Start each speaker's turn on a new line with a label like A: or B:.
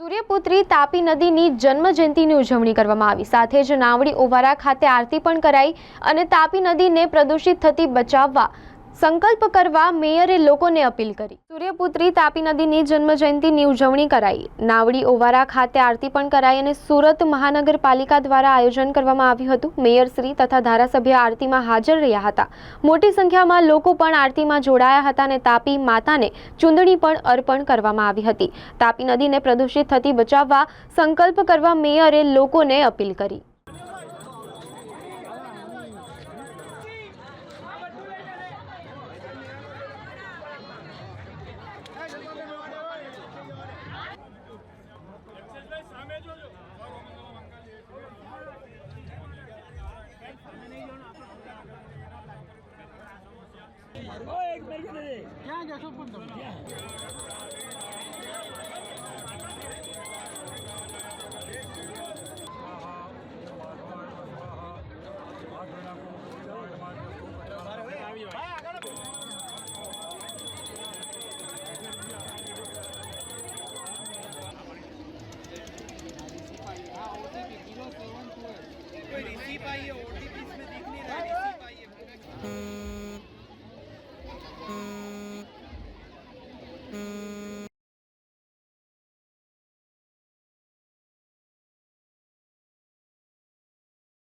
A: સૂર્યપુત્રી તાપી નદીની જન્મ જયંતિની ઉજવણી કરવામાં આવી. સાથે જ નાવડી ઓવારા ખાતે આરતી પણ કરાઈ અને તાપી નદીને પ્રદૂષિત થતી બચાવવા સંકલ્પ કરવા મેયરે લોકોને અપીલ કરી. સૂર્યપુત્રી તાપી નદીની જન્મ જયંતિની ઉજવણી કરાઈ. નાવડી ઓવારા ખાતે આરતી પણ કરાઈ અને સુરત મહાનગરપાલિકા દ્વારા આયોજન કરવામાં આવ્યું હતું. મેયર શ્રી તથા ધારાસભ્ય આરતીમાં હાજર રહ્યા હતા. મોટી સંખ્યામાં લોકો પણ આરતીમાં જોડાયા હતા અને તાપી માતાને ચૂંદડી પણ અર્પણ કરવામાં આવી હતી. તાપી નદીને પ્રદૂષિત થતી બચાવવા સંકલ્પ કરવા મેયરે લોકોને અપીલ કરી.
B: क्या क्या सब कुछ